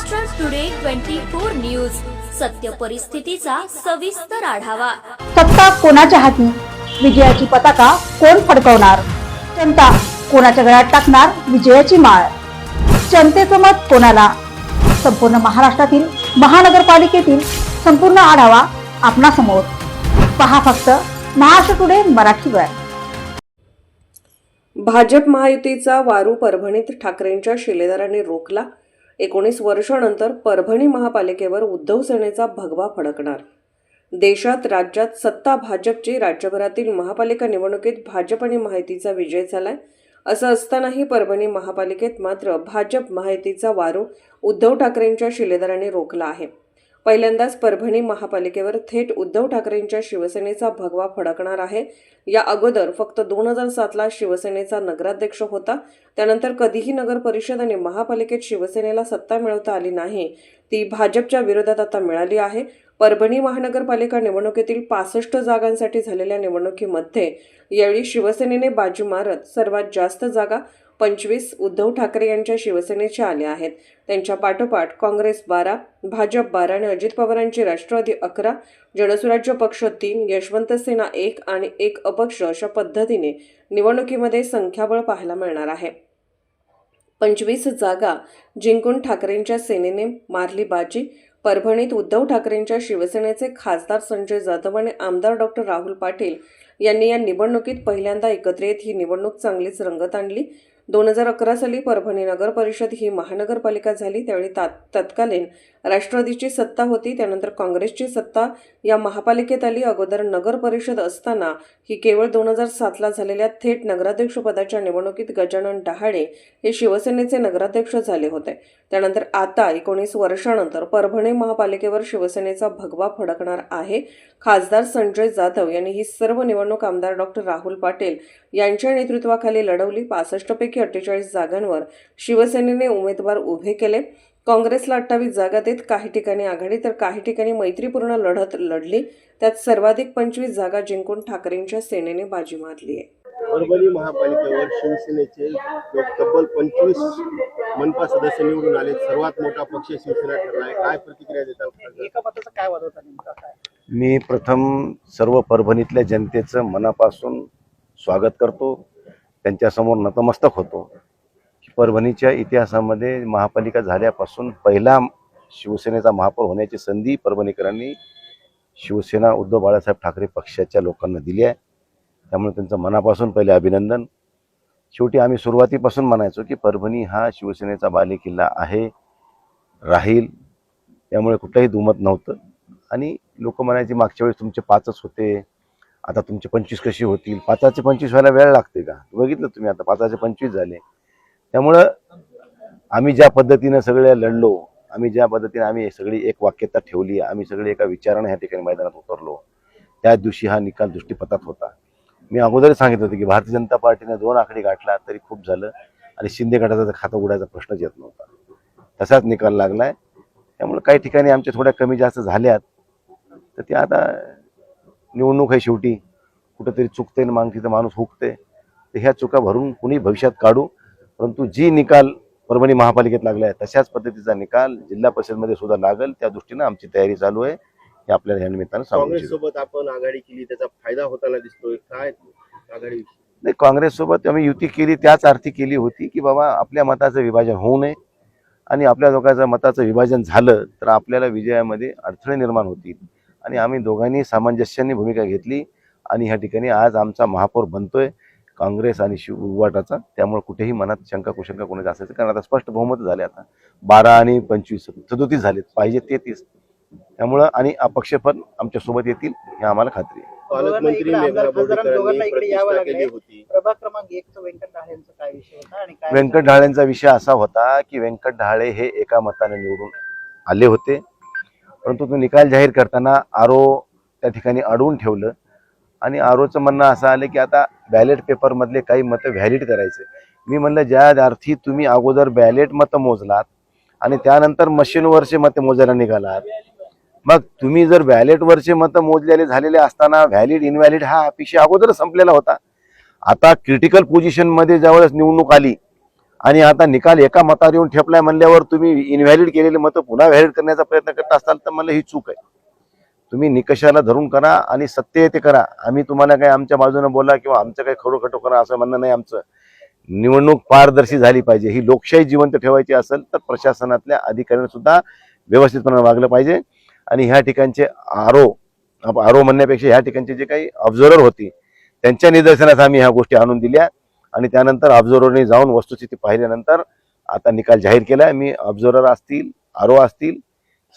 Maharashtra today twenty four news सत्य परिस्थितीचा सविस्तर आढावा. सत्ता कोणाच्या हाती? विजयाची पताका कोण फडकवणार? जनता कोणाच्या गळ्यात टाकणार विजयाची माळ? जनतेचं मत कोणाला? संपूर्ण महाराष्ट्रातील महानगरपालिकेतील संपूर्ण आढावा आपणासमोर. पहा फक्त महाराष्ट्र टुडे मराठीवर भाजप महायुतीचा वारू परभणीत ठाकरेंच्या शिलेदारांनी रोखला एकोणीस वर्षानंतर परभणी महापालिकेवर उद्धव सेनेचा भगवा फडकणार. देशात राज्यात सत्ता भाजपची राज्यभरातील महापालिका निवडणुकीत भाजप आणि माहितीचा विजय झालाय असं असतानाही परभणी महापालिकेत मात्र भाजप महायुतीचा वारू उद्धव ठाकरेंच्या शिलेदारांनी रोखला आहे. पहिल्यांदाच परभणी महापालिकेवर थेट उद्धव ठाकरेंच्या शिवसेनेचा भगवा फडकणार आहे. या अगोदर फक्त दोन हजार सातला शिवसेनेचा नगराध्यक्ष होता. त्यानंतर कधीही नगर परिषद आणि महापालिकेत शिवसेनेला सत्ता मिळवता आली नाही. ती भाजपच्या विरोधात आता मिळाली आहे. परभणी महानगरपालिका निवडणुकीतील पासष्ट जागांसाठी झालेल्या निवडणुकीमध्ये यावेळी शिवसेनेने बाजी मारत सर्वात जास्त जागा पंचवीस उद्धव ठाकरे यांच्या शिवसेनेच्या आल्या आहेत. त्यांच्या पाठोपाठ काँग्रेस बारा भाजप बारा आणि अजित पवारांची राष्ट्रवादी अकरा जनसुराज्य पक्ष तीन यशवंत सेना एक आणि एक अपक्ष अशा पद्धतीने निवडणुकीमध्ये संख्याबळ पाहायला मिळणार आहे. पंचवीस जागा जिंकून ठाकरेंच्या सेनेने मारली बाजी. परभणीत उद्धव ठाकरेंच्या शिवसेनेचे खासदार संजय जाधव आणि आमदार डॉक्टर राहुल पाटील यांनी या निवडणुकीत पहिल्यांदा एकत्र येत ही निवडणूक चांगलीच रंगत आणली. दोन हजार अकरा साली परभणी नगर परिषद ही महानगरपालिका झाली. त्यावेळी तात तत्कालीन राष्ट्रवादीची सत्ता होती. त्यानंतर काँग्रेसची सत्ता या महापालिकेत आली. अगोदर नगर परिषद असताना ही केवळ दोन हजार सातला झालेल्या थेट नगराध्यक्षपदाच्या निवडणुकीत गजानन डहाळे हे शिवसेनेचे नगराध्यक्ष झाले होते. त्यानंतर आता एकोणीस वर्षानंतर परभणी महापालिकेवर शिवसेनेचा भगवा फडकणार आहे. खासदार संजय जाधव यांनी ही सर्व निवडणूक आमदार डॉक्टर राहुल पाटील यांच्या नेतृत्वाखाली लढवली. पासष्टपैकी अठ्ठेचाळीस जागांवर शिवसेनेने उमेदवार उभे केले. काँग्रेसला अठ्ठावीस जागा देत काही ठिकाणी आघाडी तर काही ठिकाणी मैत्रीपूर्ण लढत लढली. त्यात सर्वाधिक पंचवीस जागा जिंकून ठाकरेंच्या सेनेने बाजी मारली आहे. परभणी महापालिकेवर शिवसेनेचे तब्बल पंचवीस मनपा सदस्य निवडून आले. सर्वात मोठा पक्ष शिवसेना ठरला आहे. काय प्रतिक्रिया देतात एका मताचा काय वाद होता नेमका? काय? मी प्रथम सर्व परभणीतल्या जनतेचं मनापासून स्वागत करतो. त्यांच्यासमोर नतमस्तक होतो. परभणीच्या इतिहासामध्ये महापालिका झाल्यापासून पहिला शिवसेनेचा महापौर होण्याची संधी परभणीकरांनी शिवसेना उद्धव बाळासाहेब ठाकरे पक्षाच्या लोकांना दिली आहे. त्यामुळे त्यांचं मनापासून पहिले अभिनंदन. शेवटी आम्ही सुरुवातीपासून म्हणायचो की परभणी हा शिवसेनेचा बालेकिल्ला आहे राहील. त्यामुळे कुठलंही दुमत नव्हतं. आणि लोक म्हणायचे मागच्या वेळेस तुमचे पाचच होते. आता तुमचे पंचवीस कशी होतील? पाचाचे पंचवीस व्हायला वेळ लागते का? बघितलं तुम्ही आता पाचाचे पंचवीस झाले. त्यामुळं आम्ही ज्या पद्धतीनं सगळे लढलो आम्ही ज्या पद्धतीने आम्ही सगळी एक वाक्यता ठेवली आम्ही सगळी एका विचारानं ह्या ठिकाणी मैदानात उतरलो त्या दिवशी हा निकाल दृष्टीपथात होता. मी अगोदर सांगितलं होतं की भारतीय जनता पार्टीने दोन आकडे गाठला तरी खूप झालं आणि शिंदे गटाचा तर खातं उडायचा प्रश्नच येत नव्हता. तसाच निकाल लागलाय. त्यामुळे काही ठिकाणी आमच्या थोड्या कमी जास्त झाल्यात. तर ते आता निवडणूक आहे शेवटी. कुठंतरी चुकते आणि मागती तर माणूस हुकते. तर ह्या चुका भरून कुणी भविष्यात काढू. परंतु जी निकाल परभणी महापालिकेत लागला आहे तशाच पद्धतीचा निकाल जिल्हा परिषदमध्ये सुद्धा लागल. त्या दृष्टीनं आमची तयारी चालू आहे. हे आपल्याला या निमित्तानं सांगू. सोबत आपण आघाडी केली त्याचा फायदा होताना दिसतोय. काय आघाडी? नाही काँग्रेससोबत आम्ही युती केली त्याच अर्थी केली होती की बाबा आपल्या मताचं विभाजन होऊ नये. आणि आपल्या लोकांचं मताचं विभाजन झालं तर आपल्याला विजयामध्ये अडथळे निर्माण होतील. आणि आम्ही दोघांनी सामंजस्याने भूमिका घेतली आणि ह्या ठिकाणी आज आमचा महापौर बनतोय काँग्रेस आणि शिव उवाटाचा त्यामुळे कुठेही मनात शंका कुशंका कोणाची असायचं. कारण आता स्पष्ट बहुमत झाले आता. बारा आणि पंचवीस सदोतीस झालेत. पाहिजे तेहतीस त्यामुळं आणि अपक्ष पण आमच्यासोबत येतील हे आम्हाला खात्री आहे. व्यंकट ढाळेंचा विषय असा होता की व्यंकट ढाळे हे एका मताने निवडून आले होते. परंतु तो निकाल जाहीर करताना आरो त्या ठिकाणी अडवून ठेवलं. आणि आरोचं म्हणणं असं आलं की आता बॅलेट पेपरमधले काही मतं व्हॅलिड करायचे. मी म्हणलं ज्या अर्थी तुम्ही अगोदर बॅलेट मतं मोजलात आणि त्यानंतर मशीनवरचे मतं मोजायला निघालात मग तुम्ही जर बॅलेटवरचे मतं मोजलेले झालेले असताना व्हॅलिड इनव्हॅलिड हा विषय अगोदर संपलेला होता. आता क्रिटिकल पोझिशनमध्ये ज्यावेळेस निवडणूक आली आणि आता निकाल एका मतावर येऊन ठेपलाय म्हणल्यावर तुम्ही इनव्हॅलिड केलेले मतं पुन्हा व्हॅलिड करण्याचा प्रयत्न करत असाल तर मला ही चूक आहे. तुम्ही निकषाला धरून करा आणि सत्य आहे ते करा. आम्ही तुम्हाला काही आमच्या बाजूने बोला किंवा आमचं काही खरं खटो करा असं म्हणणं नाही आमचं. निवडणूक पारदर्शी झाली पाहिजे. ही लोकशाही जिवंत ठेवायची असेल तर प्रशासनातल्या अधिकाऱ्यांनी सुद्धा व्यवस्थितपणे वागलं पाहिजे. आणि ह्या ठिकाणचे आरो आरो म्हणण्यापेक्षा ह्या ठिकाणचे जे काही ऑब्झर्वर होती त्यांच्या निदर्शनास आम्ही ह्या गोष्टी आणून दिल्या. आणि त्यानंतर ऑब्झर्वरने जाऊन वस्तुस्थिती पाहिल्यानंतर आता निकाल जाहीर केलाय. मी ऑब्झर्वर असतील आरो असतील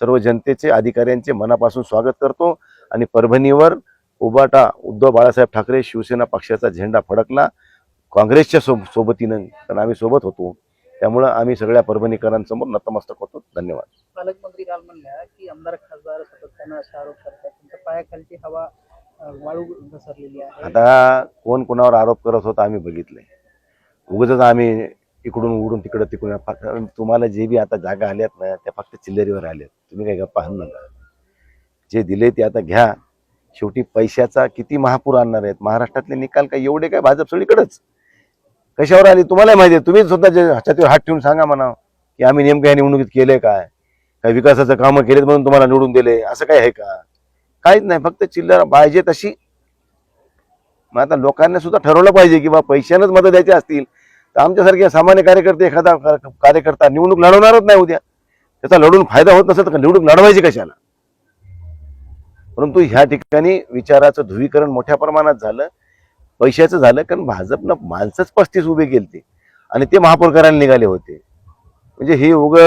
सर्व जनतेचे अधिकाऱ्यांचे मनापासून स्वागत करतो. आणि परभणीवर उबाटा उद्धव बाळासाहेब ठाकरे शिवसेना पक्षाचा झेंडा फडकला. काँग्रेसच्या सो सोबतीनं कारण आम्ही सोबत होतो. त्यामुळं आम्ही सगळ्या परभणीकरांसमोर नतमस्तक होतो. धन्यवाद. पालकमंत्री काल म्हणल्या की आमदार खासदार सातत्यानं असा आरोप करतात. त्यांच्या पायाखालची हवा वाळू घसरलेली आहे. आता कोण कोणावर आरोप करत होता आम्ही बघितलंय उगच आम्ही इकडून उडून तिकडं तिकडून फक्त तुम्हाला जे बी आता जागा आल्यात ना त्या फक्त चिल्लरीवर आल्यात. तुम्ही काही गप्पा नका. जे दिले ते आता घ्या. शेवटी पैशाचा किती महापूर आणणार आहेत? महाराष्ट्रातले निकाल काय एवढे काय भाजप सगळीकडेच? कशावर आली? तुम्हालाही माहिती आहे. तुम्ही स्वतः जे हात ठेवून सांगा म्हणा की आम्ही नेमक्या निवडणुकीत केले काय? काय विकासाचं कामं केलेत म्हणून तुम्हाला निवडून दिले? असं काय आहे का? काहीच नाही फक्त चिल्लर पाहिजे तशी. मग आता लोकांना सुद्धा ठरवलं पाहिजे की बा पैशानंच मतं द्यायचे असतील तर आमच्यासारखे सामान्य कार्यकर्ते एखादा कार्यकर्ता निवडणूक लढवणारच नाही उद्या. त्याचा लढून फायदा होत नसेल तर निवडणूक लढवायची कशाला? परंतु ह्या ठिकाणी विचाराचं ध्रुवीकरण मोठ्या प्रमाणात झालं. पैशाचं झालं कारण भाजपनं माणसंच पस्तीस उभे केले आणि ते महापौर करायला निघाले होते. म्हणजे हे उग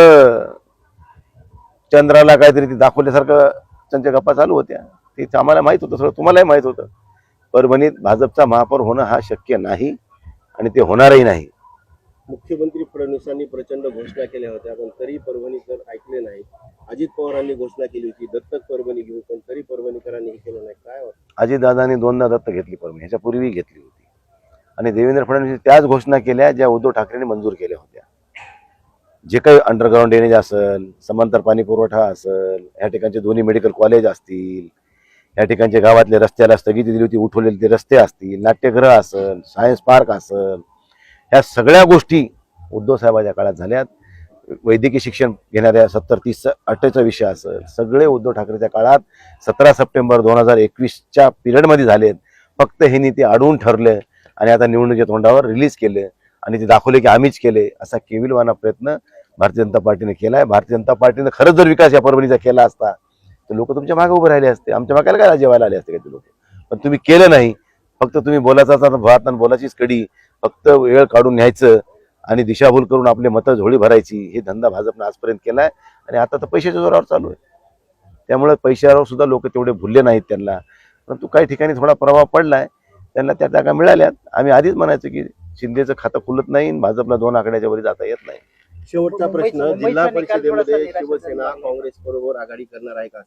चंद्राला काहीतरी ते दाखवल्यासारखं त्यांच्या गप्पा चालू होत्या. ते आम्हाला माहीत होतं सगळं तुम्हालाही माहीत होतं. परभणीत भाजपचा महापौर होणं हा शक्य नाही आणि ते होणारही नाही. मुख्यमंत्री फडणवीसांनी प्रचंड घोषणा केल्या होत्या पण तरी परभणीकर ऐकले नाही अजित पवारांनी घोषणा केली होती दत्तक परभणी घेऊ पण तरी परभणीकरांनी हे केलं नाही. काय अजितदादांनी दोनदा दत्त घेतली परभणी ह्याच्या पूर्वी घेतली होती. आणि देवेंद्र फडणवीस त्याच घोषणा केल्या ज्या उद्धव ठाकरेंनी मंजूर केल्या होत्या. जे काही अंडरग्राऊंड ड्रेनेज असेल समांतर पाणी पुरवठा असेल ह्या ठिकाणचे दोन्ही मेडिकल कॉलेज असतील ह्या ठिकाणचे गावातले रस्त्याला स्थगिती दिली होती उठवलेले ते रस्ते असतील नाट्यगृह असेल सायन्स पार्क असेल ह्या सगळ्या गोष्टी उद्धव साहेबाच्या काळात झाल्यात. वैद्यकीय शिक्षण घेणाऱ्या सत्तर तीस अठ्ठेचा विषय असेल सगळे उद्धव ठाकरेच्या काळात सतरा सप्टेंबर दोन हजार एकवीसच्या पिरियडमध्ये झालेत. फक्त हे ते अडवून ठरलं आणि आता निवडणुकीच्या तोंडावर रिलीज केले आणि ते दाखवले की आम्हीच केले असा केविलवाना प्रयत्न भारतीय जनता पार्टीने केला आहे भारतीय जनता पार्टीने खरंच जर विकास या परभणीचा केला असता तर लोक तुमच्या मागे उभे राहिले असते. आमच्या मागायला काय जेवायला आले असते काही ते लोक? पण तुम्ही केलं नाही. फक्त तुम्ही बोलायचा भात आणि बोलायचीच कडी. फक्त वेळ काढून न्यायचं आणि दिशाभूल करून आपले मतं झोळी भरायची हे धंदा भाजपनं आजपर्यंत केलाय. आणि आता तर पैशाच्या जोरावर चालू आहे. त्यामुळे पैशावर सुद्धा लोक तेवढे भुलले नाहीत त्यांना. परंतु काही ठिकाणी थोडा प्रभाव पडलाय. त्यांना त्या जागा मिळाल्यात. आम्ही आधीच म्हणायचो की शिंदेचं खातं खुलत नाही आणि भाजपला दोन आकड्याच्या वरी जाता येत नाही. शेवटचा प्रश्न जिल्हा परिषदेमध्ये शिवसेना काँग्रेस बरोबर आघाडी करणार आहे का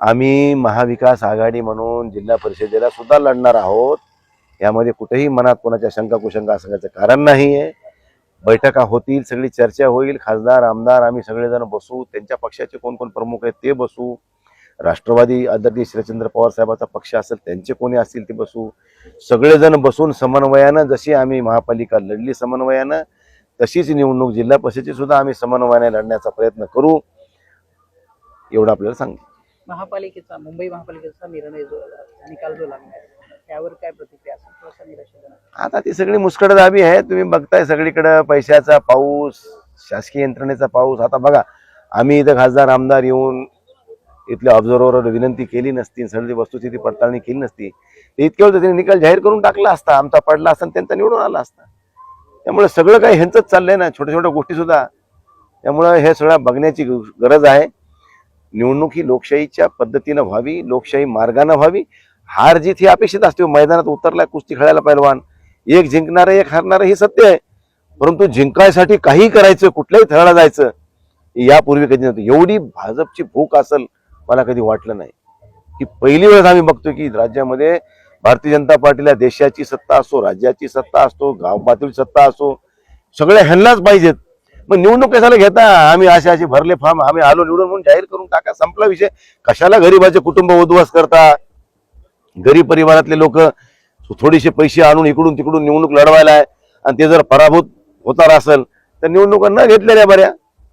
आम्ही महाविकास आघाडी म्हणून जिल्हा परिषदेला सुद्धा लढणार आहोत. यामध्ये कुठेही मनात कोणाच्या शंका कुशंका असण्याचं कारण नाही आहे बैठका होतील सगळी चर्चा होईल. खासदार आमदार आम्ही सगळेजण बसू. त्यांच्या पक्षाचे कोण कोण प्रमुख आहेत ते बसू. राष्ट्रवादी आदरणीय शरदचंद्र पवार साहेबाचा पक्ष असेल त्यांचे कोणी असतील ते बसू. सगळेजण बसून समन्वयानं जशी आम्ही महापालिका लढली समन्वयानं तशीच निवडणूक जिल्हा परिषदेची सुद्धा आम्ही समन्वयाने लढण्याचा प्रयत्न करू एवढं आपल्याला सांग महापालिकेचा मुंबई महापालिकेचा निर्णय जो निकाल जो लागला त्यावर काय प्रतिक्रिया असेल आता ती सगळी मुस्कडदाबी आहे तुम्ही बघताय सगळीकडे पैशाचा पाऊस शासकीय यंत्रणेचा पाऊस. आता बघा आम्ही इथं खासदार आमदार येऊन इथल्या ऑब्झर्व्हरवर विनंती केली नसती सगळी वस्तुस्थिती पडताळणी केली नसती. इतक्या वेळ त्यांनी निकाल जाहीर करून टाकला असता आमचा पडला असता त्यांचा निवडून आला असता. त्यामुळे सगळं काही ह्यांचंच चाललंय ना. छोट्या छोट्या गोष्टीसुद्धा त्यामुळं हे सगळं बघण्याची गरज आहे. निवडणूक ही लोकशाहीच्या पद्धतीनं व्हावी लोकशाही मार्गानं व्हावी. हार जीत ही अपेक्षित असते. मैदानात उतरलाय कुस्ती खेळायला पैलवान. एक जिंकणारं एक हारणारं हे सत्य आहे. परंतु जिंकायसाठी काही करायचं कुठल्याही थराला जायचं यापूर्वी कधी नव्हतं. एवढी भाजपची भूक असेल मला कधी वाटलं नाही. की पहिली वेळेस आम्ही बघतो की राज्यामध्ये भारतीय जनता पार्टीला देशाची सत्ता असो राज्याची सत्ता असतो गाव पातळी सत्ता असो सगळ्या ह्यांनाच पाहिजेत. मग निवडणूक कशाला घेता? आम्ही असे असे भरले फॉर्म आम्ही आलो निवडून म्हणून जाहीर करून टाका संपला विषय. कशाला गरीबाचे कुटुंब उद्ध्वस्त करता? गरीब परिवारातले लोक थोडेसे पैसे आणून इकडून तिकडून निवडणूक लढवायला आहे. आणि ते जर पराभूत होणार असेल तर निवडणुका न घेतलेल्या बऱ्या.